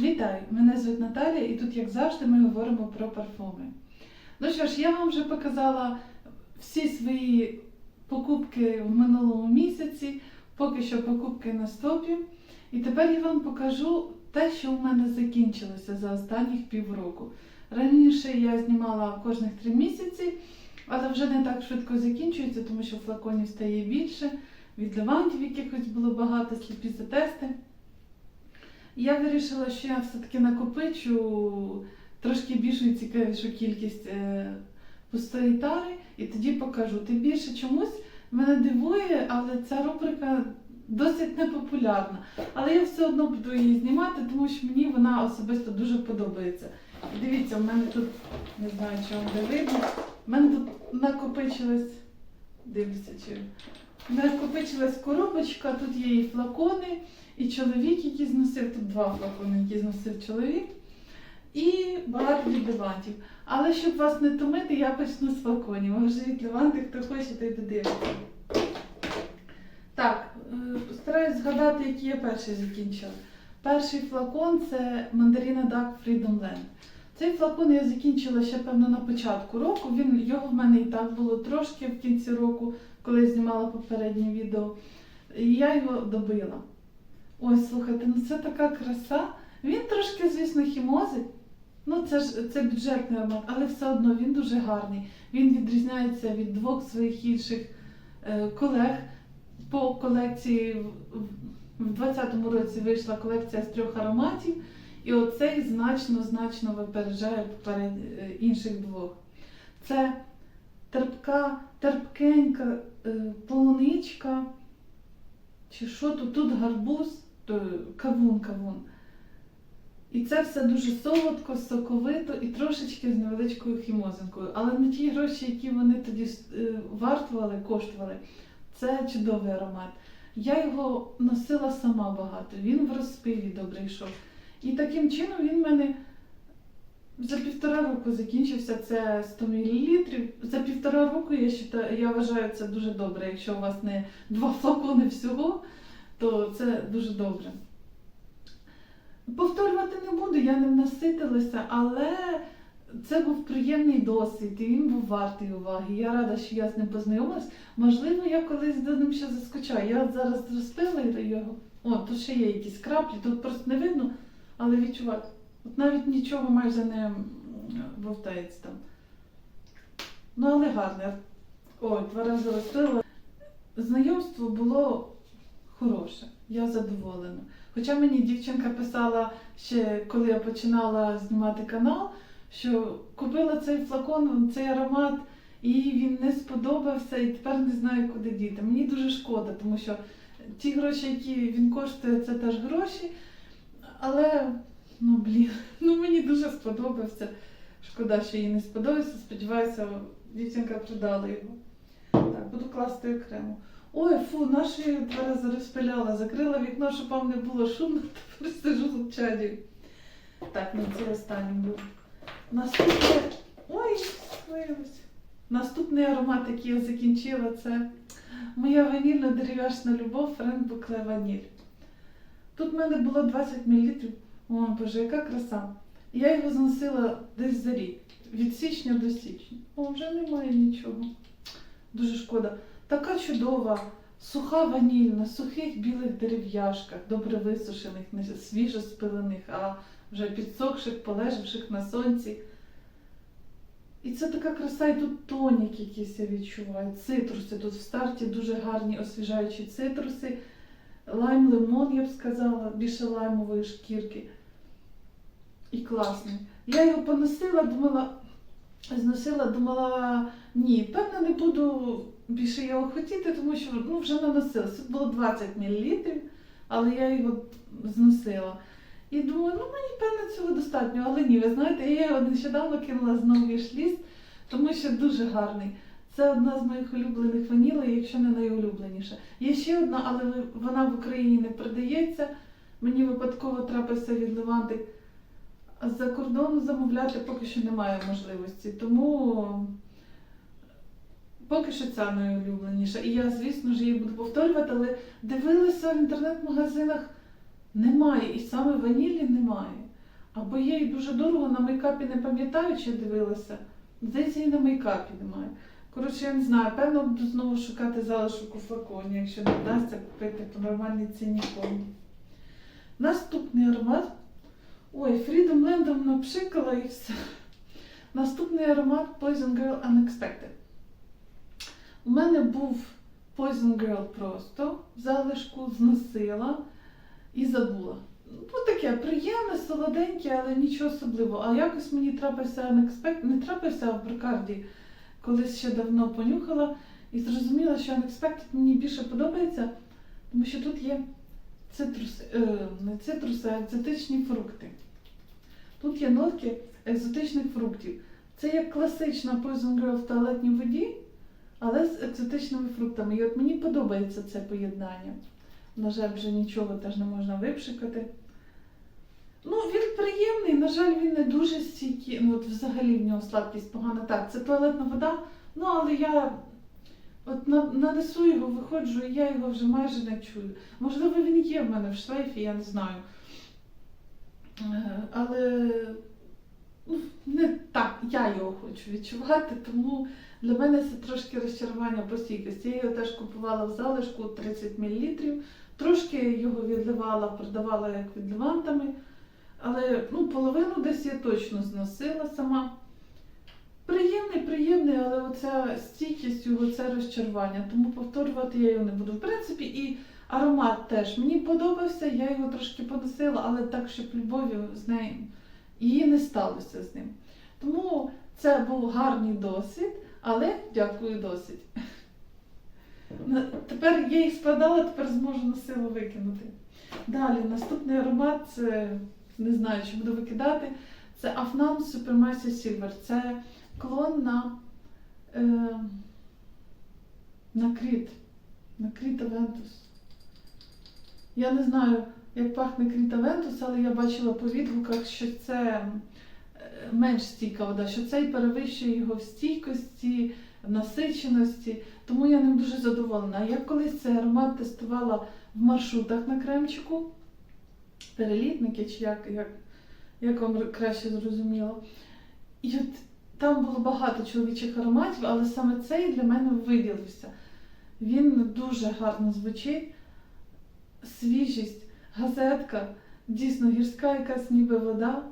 Вітаю! Мене звуть Наталія і тут, як завжди, ми говоримо про парфуми. Ну що ж, я вам вже показала всі свої покупки в минулому місяці, поки що покупки на стопі. І тепер я вам покажу те, що в мене закінчилося за останніх півроку. Раніше я знімала кожних три місяці, але вже не так швидко закінчується, тому що флаконів стає більше, від левантів якихось було багато, сліпі затести. Я вирішила, що я все-таки накопичу трошки більшу і цікавішу кількість е, пустої тари, і тоді покажу. Тим більше чомусь мене дивує, але ця рубрика досить непопулярна. Але я все одно буду її знімати, тому що мені вона особисто дуже подобається. Дивіться, в мене тут, не знаю, чи вам де видно, в мене тут накопичилась, дивлюся, чи накопичилась коробочка, тут є і флакони, і чоловік, який зносив, тут два флакони, які зносив чоловік, і багато від левантів. Але щоб вас не томити, я почну з флаконів. А вже від левантів, хто хоче, той додивиться. Так, е, стараюсь згадати, які я перший закінчила. Перший флакон це Mandarina Duck Freedom Land. Цей флакон я закінчила ще, певно, на початку року. Він, його в мене і так було трошки в кінці року, коли я знімала попереднє відео. І я його добила. Ось, слухайте, ну це така краса. Він трошки, звісно, хімозить. Ну, це ж це бюджетний аромат, але все одно він дуже гарний. Він відрізняється від двох своїх інших е, колег. По колекції в- в- в 2020 році вийшла колекція з трьох ароматів, і оцей значно-значно випереджає поперед е, інших двох. Це терпка, терпкенька полуничка, чи що тут, тут гарбуз, то кавун, кавун. І це все дуже солодко, соковито і трошечки з невеличкою хімозинкою. Але на ті гроші, які вони тоді е, вартували, коштували, це чудовий аромат. Я його носила сама багато, він в розпилі добре йшов. І таким чином він в мене за півтора року закінчився це 100 мл. За півтора року я, считаю, я вважаю це дуже добре. Якщо у вас не два флакони всього, то це дуже добре. Повторювати не буду, я ним наситилася, але це був приємний досвід, і він був вартий уваги. Я рада, що я з ним познайомилась. Можливо, я колись до ним ще заскочаю. Я зараз розпила його. О, тут ще є якісь краплі, тут просто не видно, але відчувати. От навіть нічого майже не вовтається там. Ну, але гарне. Ой, два рази розпила. Знайомство було хороше, я задоволена. Хоча мені дівчинка писала ще, коли я починала знімати канал, що купила цей флакон, цей аромат, і він не сподобався, і тепер не знаю, куди діти. Мені дуже шкода, тому що ті гроші, які він коштує, це теж гроші. Але, ну блін, ну мені дуже сподобався. Шкода, що їй не сподобався. Сподіваюся, дівчинка придала його. Так, буду класти окремо. Ой, фу, нашу я два рази розпиляла, закрила вікно, щоб вам не було шумно, тепер сижу в чаді. Так, ну це останній був. Наступне. Ой, виявилось. Наступний аромат, який я закінчила, це моя ванільна дерев'яшна любов Френ Букле Ваніль. Тут в мене було 20 мл. О, боже, яка краса. Я його зносила десь за рік, від січня до січня. О, вже немає нічого. Дуже шкода. Така чудова, суха ваніль на сухих білих дерев'яшках, добре висушених, не свіжо спилених, а вже підсохших, полежавших на сонці. І це така краса, і тут тонік якийсь я відчуваю. Цитруси. Тут в старті дуже гарні освіжаючі цитруси. Лайм лимон, я б сказала, більше лаймової шкірки. І класний. Я його поносила, думала, зносила, думала, ні, певно, не буду більше його хотіти, тому що ну, вже наносилась. Тут було 20 мл, але я його зносила. І думаю, ну мені певно цього достатньо, але ні, ви знаєте, я його нещодавно кинула знову в вішліст, тому що дуже гарний. Це одна з моїх улюблених ванілей, якщо не найулюбленіша. Є ще одна, але вона в Україні не продається. Мені випадково трапився від Леванти. А з-за кордону замовляти поки що немає можливості. Тому поки що ця найулюбленіша. І я, звісно ж, її буду повторювати, але дивилася в інтернет-магазинах немає. І саме ванілі немає. Або є і дуже дорого на мейкапі, не пам'ятаю, чи дивилася. Здається, і на мейкапі немає. Коротше, я не знаю, певно буду знову шукати залишок у флаконі, якщо не вдасться купити по нормальній ціні повні. Наступний аромат. Ой, Freedom Land напшикала і все. Наступний аромат Poison Girl Unexpected. У мене був Poison Girl просто залишку зносила і забула. Ну, таке приємне, солоденьке, але нічого особливого. А якось мені трапився Unexpected, не трапився а в Брикарді, колись ще давно понюхала і зрозуміла, що Unexpected мені більше подобається, тому що тут є цитруси, е, не цитруси, а екзотичні фрукти. Тут є нотки екзотичних фруктів. Це як класична Poison Girl в туалетній воді, але з екзотичними фруктами. І от мені подобається це поєднання. На жаль, вже нічого теж не можна випшикати. Ну, він приємний, на жаль, він не дуже стійкий. Ну, от взагалі в нього слабкість погана. Так, це туалетна вода, ну але я от на- нанесу його, виходжу, і я його вже майже не чую. Можливо, він є в мене в шлейфі, я не знаю. Е, Але ну, не так, я його хочу відчувати, тому для мене це трошки розчарування по стійкості. Я його теж купувала в залишку 30 мл. Трошки його відливала, продавала як відливантами. Але ну, половину десь я точно зносила сама. Приємний, приємний, але оця стійкість його це розчарування, тому повторювати я його не буду. В принципі, і аромат теж мені подобався, я його трошки поносила, але так, щоб любові з нею її не сталося з ним. Тому це був гарний досвід, але дякую досить. Тепер я їх складала, тепер зможу на силу викинути. Далі, наступний аромат, це не знаю, чи буду викидати. Це Afnan Supermassive Silver. Це клон на, е, на кріт. На кріт Aventus. Я не знаю, як пахне кріт Aventus, але я бачила по відгуках, що це е, менш стійка вода, що цей перевищує його в стійкості, в насиченості. Тому я ним дуже задоволена. Я колись цей аромат тестувала в маршрутах на кремчику. Перелітники, чи як, як, як вам краще зрозуміло. І от там було багато чоловічих ароматів, але саме цей для мене виділився. Він дуже гарно звучить, свіжість, газетка, дійсно гірська якась ніби вода.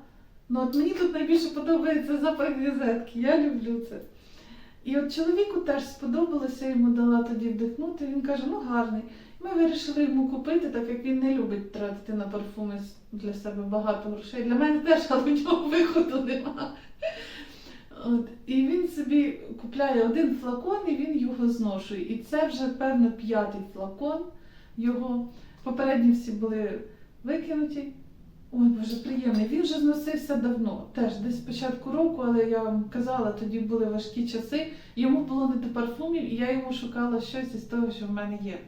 Ну от мені тут найбільше подобається запах газетки, я люблю це. І от чоловіку теж сподобалося, йому дала тоді вдихнути. Він каже, ну гарний. Ми вирішили йому купити, так як він не любить тратити на парфуми для себе багато грошей. Для мене теж, але в нього виходу нема. От. І він собі купляє один флакон і він його зношує. І це вже, певно, п'ятий флакон його. Попередні всі були викинуті. Ой, Боже, приємний. Він вже зносився давно, теж десь з початку року, але я вам казала, тоді були важкі часи. Йому було не до парфумів, і я йому шукала щось із того, що в мене є.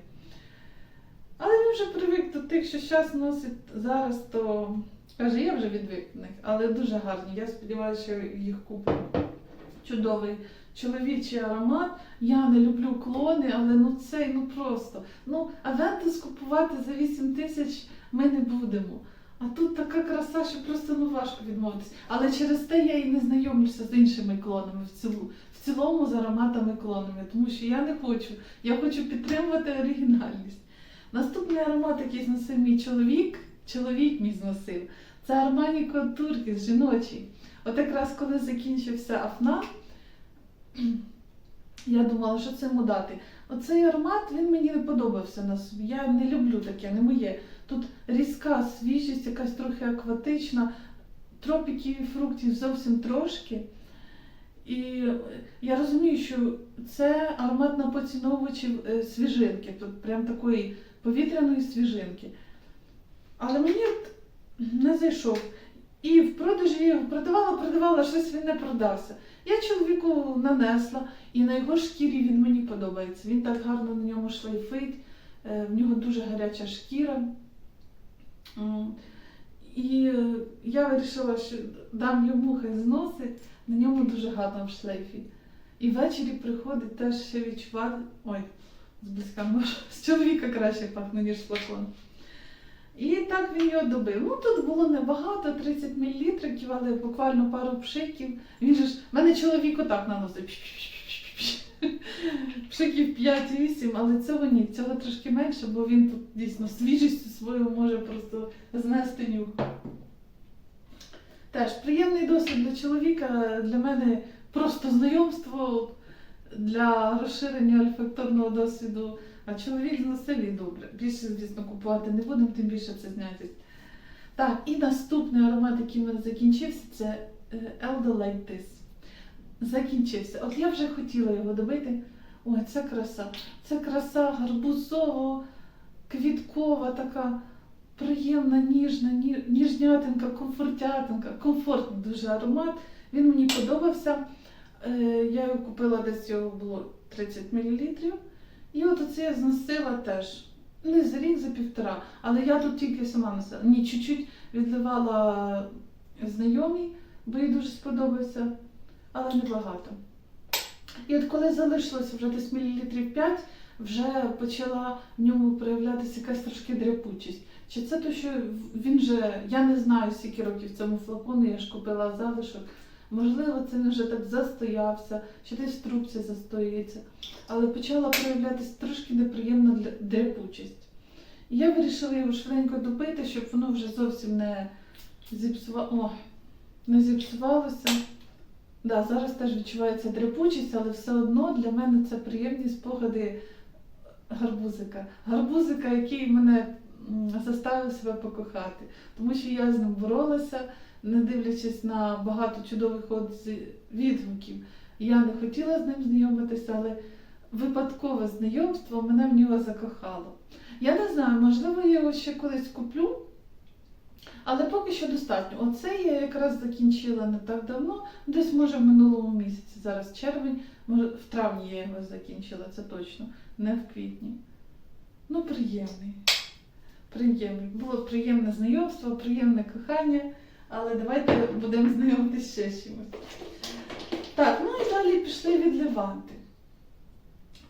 Але він вже привик до тих, що зараз носить зараз, то каже, я вже відвик від них, але дуже гарні. Я сподіваюся, що їх куплю. Чудовий чоловічий аромат. Я не люблю клони, але ну цей ну просто. Ну, Авентус купувати за 8 тисяч ми не будемо. А тут така краса, що просто ну важко відмовитись. Але через те я і не знайомлюся з іншими клонами в цілу, в цілому з ароматами клонами, тому що я не хочу. Я хочу підтримувати оригінальність. Наступний аромат, який зносив мій чоловік, чоловік мій зносив, це Armani Contour жіночий. От якраз коли закінчився Афна, я думала, що це йому дати. Оцей аромат він мені не подобався на. Я не люблю таке, не моє. Тут різка свіжість, якась трохи акватична, тропіків і фруктів зовсім трошки. І я розумію, що це аромат на поціновувачів е, свіжинки, тут прям такої повітряної свіжинки. Але мені не зайшов. І в продажі його продавала, продавала, щось він не продався. Я чоловіку нанесла, і на його шкірі він мені подобається. Він так гарно на ньому шлейфить, е, в нього дуже гаряча шкіра. І е, я вирішила, що дам йому хай зносить, на ньому дуже гарно в шлейфі. І ввечері приходить теж ще відчувати. Ой, зблизька можу. З чоловіка краще пахне, ніж флакон. І так він його добив. Ну тут було небагато, 30 мл, але буквально пару пшиків. Він же ж, мене чоловік отак наносив. Пшиків 5-8, але цього ні, цього трошки менше, бо він тут дійсно свіжістю свою може просто знести нюх. Теж приємний досвід для чоловіка, для мене просто знайомство для розширення ольфакторного досвіду. А чоловік зносив і добре. Більше, звісно, купувати не будемо, тим більше це знятись. Так, і наступний аромат, який в мене закінчився, це е, Like This. Закінчився. От я вже хотіла його добити. Ой, це краса. Це краса гарбузово, квіткова, така приємна, ніжна, ніжнятинка, комфортятинка, комфортний дуже аромат. Він мені подобався. Е, Я його купила десь його було 30 мл. І от оце я зносила теж. Не за рік, за півтора. Але я тут тільки сама носила. Ні, чуть-чуть відливала знайомій, бо їй дуже сподобався, але небагато. І от коли залишилося вже десь мілілітрів 5, вже почала в ньому проявлятися якась трошки дряпучість. Чи це то, що він же, я не знаю, скільки років цьому флакону, я ж купила залишок. Можливо, це він вже так застоявся, чи десь в трубці застоюється. Але почала проявлятися трошки неприємна дряпучість. І я вирішила його швиденько допити, щоб воно вже зовсім не зіпсува... О, не зіпсувалося. Да, зараз теж відчувається дряпучість, але все одно для мене це приємні спогади гарбузика. Гарбузика, який мене заставив себе покохати. Тому що я з ним боролася, не дивлячись на багато чудових відгуків. Я не хотіла з ним знайомитися, але випадкове знайомство мене в нього закохало. Я не знаю, можливо, я його ще колись куплю, але поки що достатньо. Оце я якраз закінчила не так давно, десь може в минулому місяці, зараз червень, може в травні я його закінчила, це точно, не в квітні. Ну, приємний. Приємний. Було приємне знайомство, приємне кохання, але давайте будемо знайомитися ще чимось. Так, ну і далі пішли відливанти.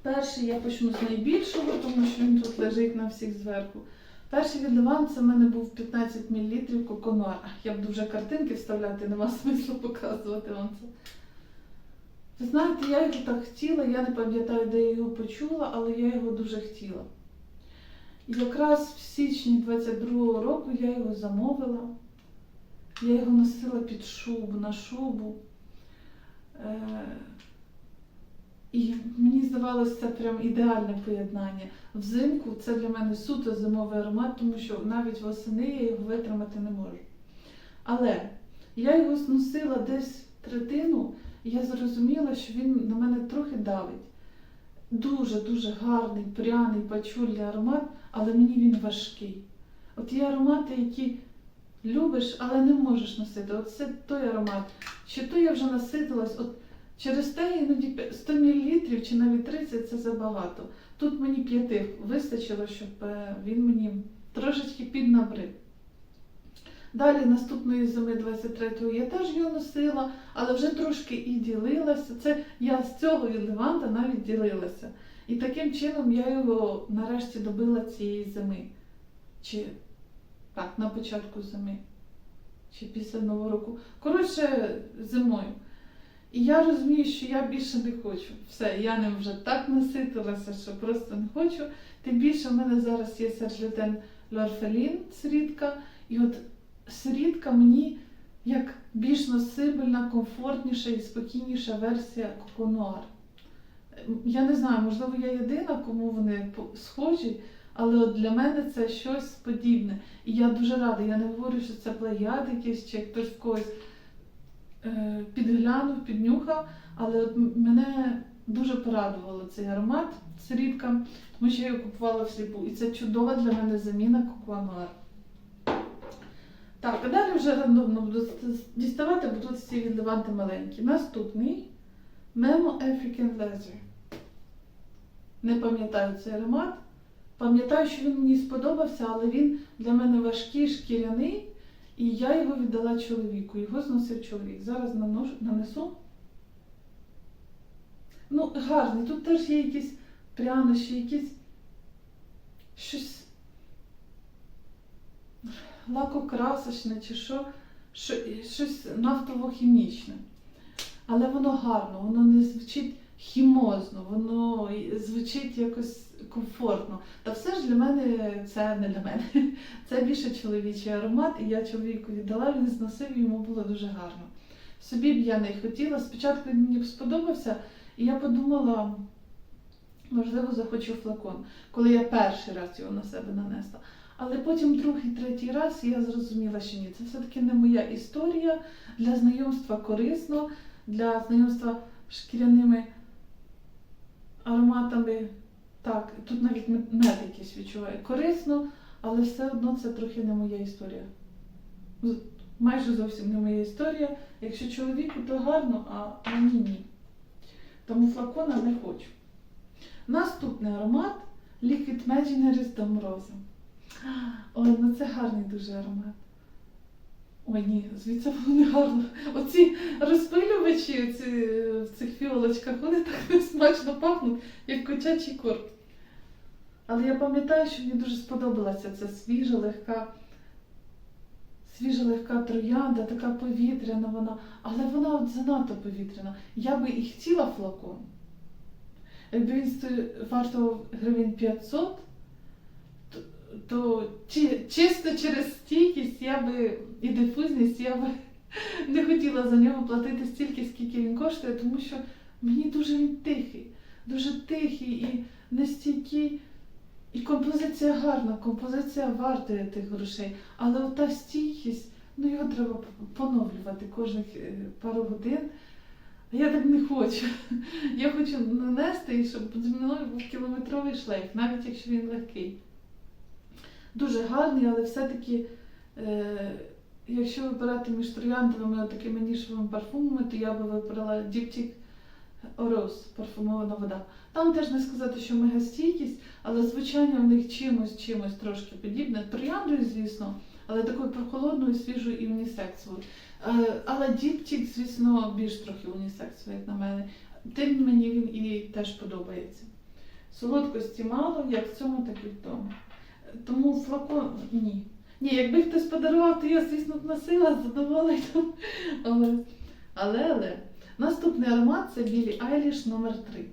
Перший я почну з найбільшого, тому що він тут лежить на всіх зверху. Перший відливант це в мене був 15 мл коконуар. Я буду вже картинки вставляти, нема смислу показувати вам це. Ви знаєте, я його так хотіла, я не пам'ятаю, де я його почула, але я його дуже хотіла. І якраз в січні 22-го року я його замовила. Я його носила під шубу, на шубу. Е, І мені здавалося, це прям ідеальне поєднання. Взимку це для мене суто зимовий аромат, тому що навіть восени я його витримати не можу. Але я його зносила десь третину, і я зрозуміла, що він на мене трохи давить. Дуже-дуже гарний, пряний, пачульний аромат, але мені він важкий. От є аромати, які любиш, але не можеш носити. От це той аромат. Чи то я вже наситилась, от через те іноді 100 мл чи навіть 30 це забагато. Тут мені п'яти вистачило, щоб е, він мені трошечки піднабрив. Далі наступної зими 23-го я теж його носила, але вже трошки і ділилася. Це я з цього від Леванта навіть ділилася. І таким чином я його нарешті добила цієї зими. Чи так, на початку зими. Чи після Нового року. Коротше, зимою. І я розумію, що я більше не хочу. Все, я ним вже так наситилася, що просто не хочу. Тим більше в мене зараз є сержлютен лорфелін, срідка. І от срідка мені як більш носибельна, комфортніша і спокійніша версія коконуар. Я не знаю, можливо, я єдина, кому вони схожі, але от для мене це щось подібне. І я дуже рада. Я не говорю, що це плагіат якийсь чи хтось когось е, підглянув, піднюхав, але от мене дуже порадувало цей аромат срідка, тому що я його купувала всліпу. І це чудова для мене заміна коконуар. Так, а далі вже рандомно буду діставати, бо тут всі відливанти маленькі. Наступний Memo African Leather. Не пам'ятаю цей аромат. Пам'ятаю, що він мені сподобався, але він для мене важкий, шкіряний, і я його віддала чоловіку. Його зносив чоловік. Зараз нанесу. Ну, гарний. Тут теж є якісь прянощі, якісь щось лакокрасочне чи що, що щось нафтово-хімічне. Але воно гарно, воно не звучить хімозно, воно звучить якось комфортно. Та все ж для мене це не для мене. Це більше чоловічий аромат, і я чоловіку віддала, він зносив, йому було дуже гарно. Собі б я не хотіла. Спочатку він мені сподобався, і я подумала, можливо, захочу флакон, коли я перший раз його на себе нанесла. Але потім другий, третій раз я зрозуміла, що ні, це все-таки не моя історія. Для знайомства корисно, для знайомства шкіряними ароматами. Так, тут навіть мед якийсь відчуваю. Корисно, але все одно це трохи не моя історія. Майже зовсім не моя історія. Якщо чоловіку, то гарно, а мені ні. Тому флакона не хочу. Наступний аромат Liquid Imaginary з Домроза. Ой, ну це гарний дуже аромат. Ой, ні, звідси воно не гарно. Оці розпилювачі оці, в цих фіолочках, вони так несмачно пахнуть, як котячий корм. Але я пам'ятаю, що мені дуже сподобалася ця свіжа, легка, свіжа легка троянда, така повітряна вона, але вона от занадто повітряна. Я би і хотіла флакон. Якби він вартував гривень 500, то, чи, чисто через стійкість я би і дифузність я би не хотіла за нього платити стільки, скільки він коштує, тому що мені дуже він тихий, дуже тихий і нестійкий. І композиція гарна, композиція вартує тих грошей, але ота стійкість, ну його треба поновлювати кожних е, пару годин. А я так не хочу. Я хочу нанести, щоб зі мною був кілометровий шлейф, навіть якщо він легкий. Дуже гарний, але все-таки, е, якщо вибирати між трояндовими такими нішевими парфумами, то я би вибрала Diptyque Rose, парфумована вода. Там теж не сказати, що мегастійкість, але звучання в них чимось, чимось трошки подібне. Трояндою, звісно, але такою прохолодною, свіжою і унісексовою. Е, Але Діптік, звісно, більш трохи унісексовий, як на мене. Тим мені він і теж подобається. Солодкості мало, як в цьому, так і в тому. Тому флакон ні. Ні, якби хтось подарував, то я, звісно, б носила з задоволенням. Але, але, але. Наступний аромат це Білі Айліш номер 3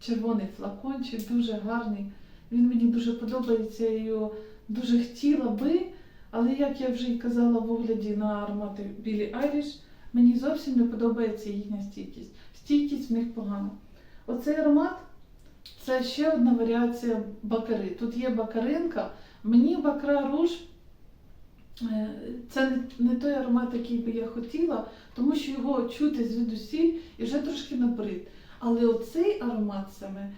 Червоний флакончик, дуже гарний. Він мені дуже подобається, я його дуже хотіла би. Але як я вже й казала в огляді на аромати Білі Irish, мені зовсім не подобається їхня стійкість. Стійкість в них погана. Оцей аромат це ще одна варіація бакари. Тут є бакаринка. Мені бакра руж е, це не, той аромат, який би я хотіла, тому що його чути звідусіль і вже трошки набрид. Але оцей аромат саме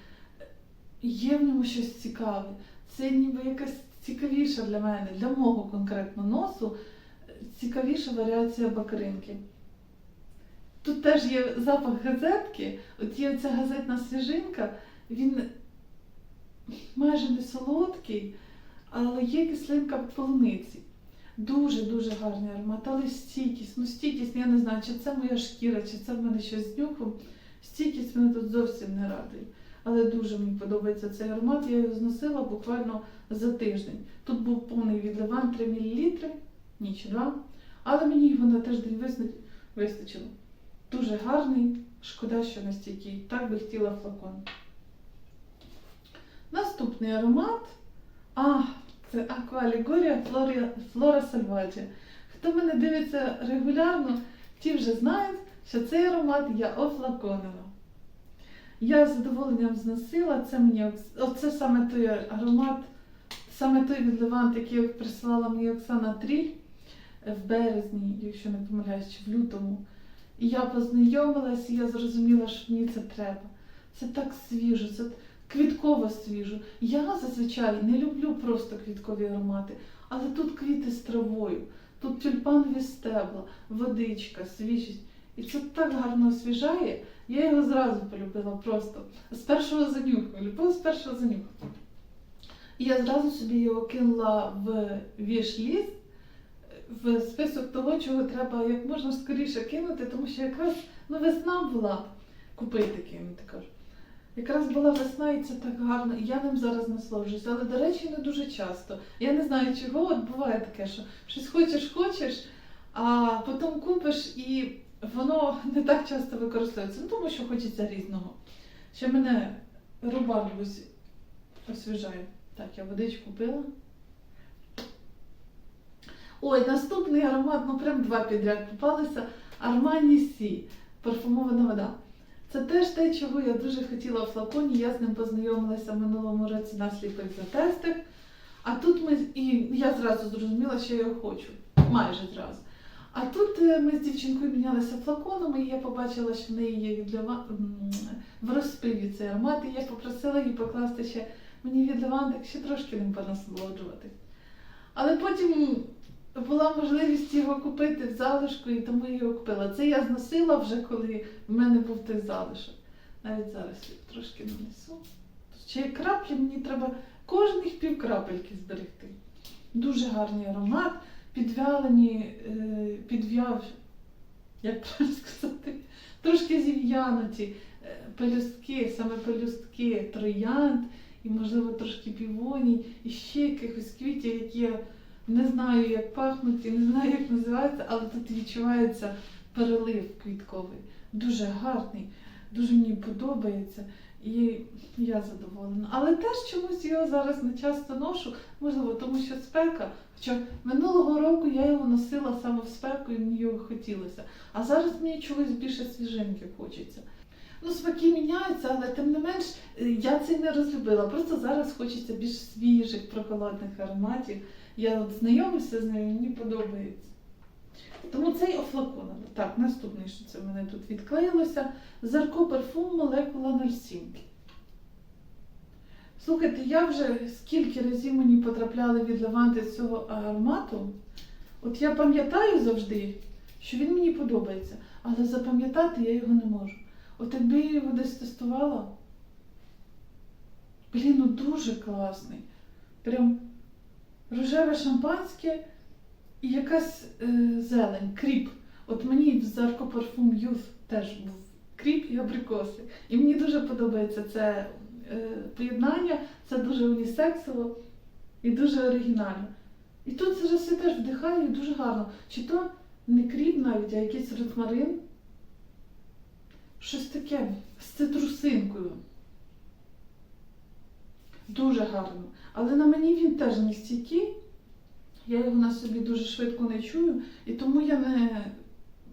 є в ньому щось цікаве. Це ніби якась цікавіша для мене, для мого конкретно носу, цікавіша варіація бакаринки. Тут теж є запах газетки, от є ця газетна свіжинка, він майже не солодкий, але є кислинка полуниці. Дуже-дуже гарний аромат, але стійкість. Ну, стійкість, я не знаю, чи це моя шкіра, чи це в мене щось з нюхом. Стійкість мене тут зовсім не радує. Але дуже мені подобається цей аромат. Я його зносила буквально за тиждень. Тут був повний відливан 3 мл, ніч 2. Але мені його на тиждень вистачило. Дуже гарний, шкода, що не стійкий. Так би хотіла флакон. Наступний аромат. А, це Аквалігорія. Флора Сальваджі. Хто мене дивиться регулярно, ті вже знають, що цей аромат я офлаконила. Я з задоволенням зносила, це мені оце саме той аромат, саме той відливант, який присилала мені Оксана Тріль в березні, якщо не помиляюсь, чи в лютому. І я познайомилась, і я зрозуміла, що мені це треба. Це так свіжо, це квітково свіжо. Я зазвичай не люблю просто квіткові аромати, але тут квіти з травою, тут тюльпанові стебла, водичка, свіжість. І це так гарно освіжає. Я його зразу полюбила просто. З першого занюху. Любила з першого занюху. І я зразу собі його кинула в віш-ліст, в список того, чого треба як можна скоріше кинути, тому що якраз ну, весна була купити кинути, кажу. Якраз була весна і це так гарно. І я ним зараз насолоджуюся. Але, до речі, не дуже часто. Я не знаю чого, от буває таке, що щось хочеш, хочеш, а потім купиш і воно не так часто використовується. Ну, тому що хочеться різного. Ще мене рубак освіжає. Так, я водичку пила. Ой, наступний аромат, ну прям два підряд попалися. Армані Сі, парфумована вода. Це теж те, чого я дуже хотіла в флаконі. Я з ним познайомилася в минулому році на сліпих затестах. А тут ми і я зразу зрозуміла, що я хочу. Майже зразу. А тут е, ми з дівчинкою мінялися флаконами, і я побачила, що в неї є від Лева- в розпиві цей аромат, і я попросила її покласти ще мені від лавандик ще трошки ним понасолоджувати. Але потім була можливість його купити в залишку, і тому його купила. Це я зносила вже, коли в мене був той залишок. Навіть зараз я трошки нанесу. Ще краплі, мені треба кожних пів крапельки зберегти. Дуже гарний аромат, підвялені, е, підв'яв, як правильно сказати, трошки зів'януті е, пелюстки, саме пелюстки троянд, і, можливо, трошки півоній, і ще якихось квітів, які я не знаю, як пахнуть і не знаю, як називаються, але тут відчувається перелив квітковий. Дуже гарний, дуже мені подобається. І я задоволена. Але теж чомусь його зараз не часто ношу, можливо, тому що спека. Хоча минулого року я його носила саме в спеку і мені його хотілося. А зараз мені чогось більше свіжинки хочеться. Ну, смаки міняються, але тим не менш е, я це не розлюбила. Просто зараз хочеться більш свіжих, прохолодних ароматів. Я от знайомлюся з ними, мені подобається. Тому цей офлакон. Так, наступний, що це в мене тут відклеїлося. Зарко парфум молекула 07. Слухайте, я вже скільки разів мені потрапляли від лаванди цього аромату. От я пам'ятаю завжди, що він мені подобається, але запам'ятати я його не можу. От якби я його десь тестувала. Блін, ну дуже класний. Прям рожеве шампанське і якась е, зелень, кріп. От мені в Зарко Парфум Youth теж був кріп і абрикоси. І мені дуже подобається це е, поєднання, це дуже унісексово і дуже оригінально. І тут це все теж вдихаю і дуже гарно. Чи то не кріп навіть, а якийсь розмарин. Щось таке з цитрусинкою. Дуже гарно. Але на мені він теж не стійкий. Я його на собі дуже швидко не чую, і тому я не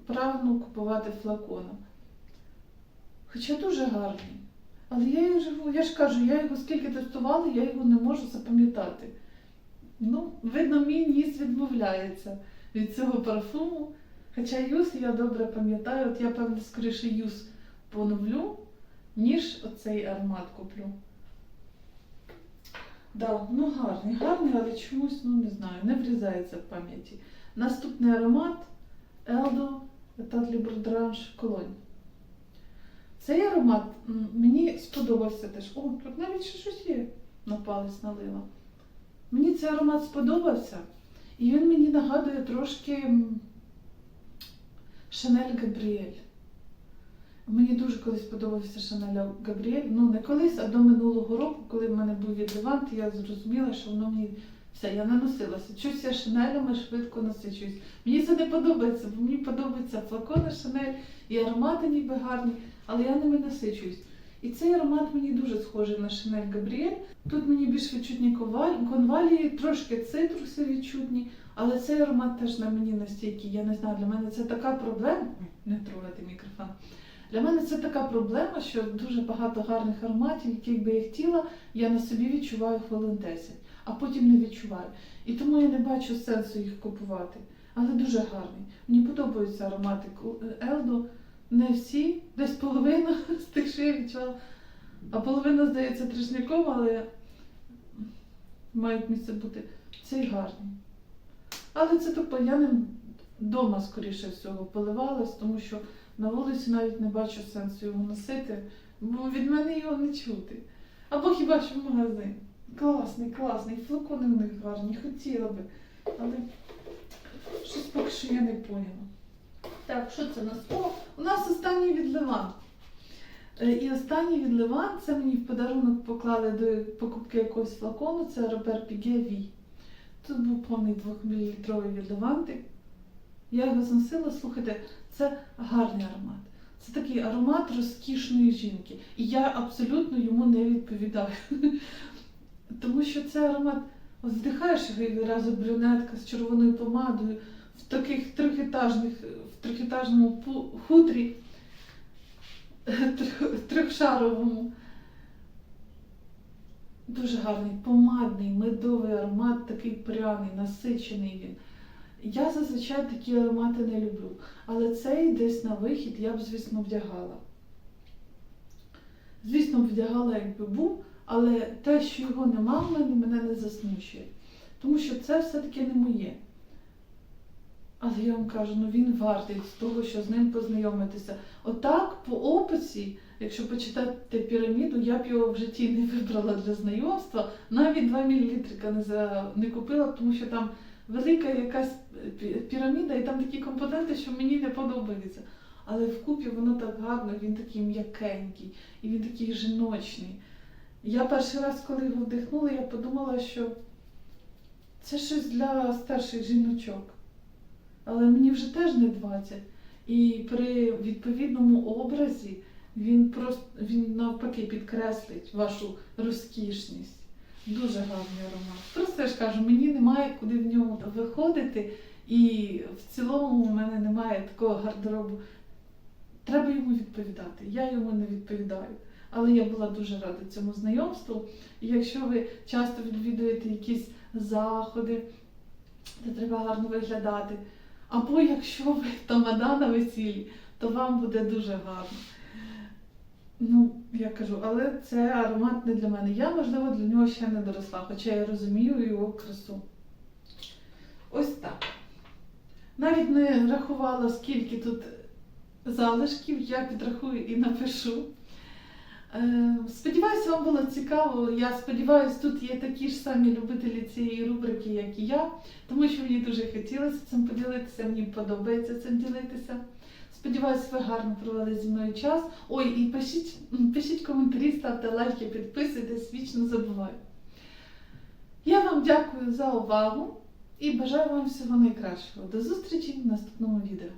прагну купувати флаконом. Хоча дуже гарний. Але я його живу, я ж кажу, я його скільки тестувала, я його не можу запам'ятати. Ну, видно, мій ніс відмовляється від цього парфуму. Хоча юз я добре пам'ятаю, от я, певно, скоріше юз поновлю, ніж оцей аромат куплю. Да, ну гарний, гарний, але чомусь, ну не знаю, не врізається в пам'яті. Наступний аромат Etat Libre Drange Cologne. Цей аромат мені сподобався теж. О, тут навіть ще щось є на палець налила. Мені цей аромат сподобався, і він мені нагадує трошки Шанель Габріель. Мені дуже колись подобався Шанель Габріель. Ну, не колись, а до минулого року, коли в мене був відливант, я зрозуміла, що воно мені все, я не носилася. Чусь я шинелями швидко насичуюсь. Мені це не подобається, бо мені подобаються флакони Шанель і аромати ніби гарні, але я ними насичуюсь. І цей аромат мені дуже схожий на Шанель Габріель. Тут мені більш відчутні конвалії, трошки цитруси відчутні, але цей аромат теж на мені настільки, я не знаю, для мене це така проблема. Не трогати мікрофон. Для мене це така проблема, що дуже багато гарних ароматів, яких би я хотіла, я на собі відчуваю хвилин 10, а потім не відчуваю. І тому я не бачу сенсу їх купувати. Але дуже гарний. Мені подобаються аромати Елдо. Не всі, десь половина з тих, що я відчувала. А половина, здається, трешняком, але мають місце бути. Цей гарний. Але це тобто я ним вдома, скоріше всього, поливалась, тому що на вулиці навіть не бачу сенсу його носити, бо від мене його не чути. Або хіба що в магазин. Класний, класний, флакони в них гарні, хотіла би. Але щось поки що я не поняла. Так, що це у нас? О, у нас останній відливан. Е, І останній від Леван, це мені в подарунок поклали до покупки якогось флакону, це Робер Піге Ві. Тут був повний 2 мл від Леванти. Я його зносила, слухайте, це гарний аромат. Це такий аромат розкішної жінки. І я абсолютно йому не відповідаю. Тому що це аромат, от вдихаєш його відразу брюнетка з червоною помадою в таких трьохетажних, в трьохетажному хутрі трьохшаровому. Дуже гарний, помадний, медовий аромат, такий пряний, насичений він. Я зазвичай такі аромати не люблю, але цей десь на вихід я б, звісно, вдягала. Звісно, вдягала, якби був, але те, що його нема в мене, мене не засмучує. Тому що це все-таки не моє. Але я вам кажу, ну він вартий з того, що з ним познайомитися. Отак, по описі, якщо почитати піраміду, я б його в житті не вибрала для знайомства. Навіть 2 мл не, за... не купила, тому що там велика якась піраміда, і там такі компоненти, що мені не подобаються. Але вкупі воно так гарно, він такий м'якенький, і він такий жіночний. Я перший раз, коли його вдихнула, я подумала, що це щось для старших жіночок. Але мені вже теж не 20. І при відповідному образі він просто він навпаки підкреслить вашу розкішність. Дуже гарний аромат. Просто я ж кажу, мені немає куди в ньому виходити, і в цілому у мене немає такого гардеробу. Треба йому відповідати. Я йому не відповідаю. Але я була дуже рада цьому знайомству. І якщо ви часто відвідуєте якісь заходи, де треба гарно виглядати, або якщо ви тамада на весіллі, то вам буде дуже гарно. Ну, я кажу, але це аромат не для мене. Я, можливо, для нього ще не доросла, хоча я розумію його красу. Ось так. Навіть не рахувала, скільки тут залишків, я підрахую і напишу. Е, Сподіваюся, вам було цікаво. Я сподіваюся, тут є такі ж самі любителі цієї рубрики, як і я, тому що мені дуже хотілося цим поділитися, мені подобається цим ділитися. Сподіваюсь, ви гарно провели зі мною час. Ой, і пишіть, пишіть коментарі, ставте лайки, підписуйтесь, вічно забуваю. Я вам дякую за увагу і бажаю вам всього найкращого. До зустрічі в наступному відео.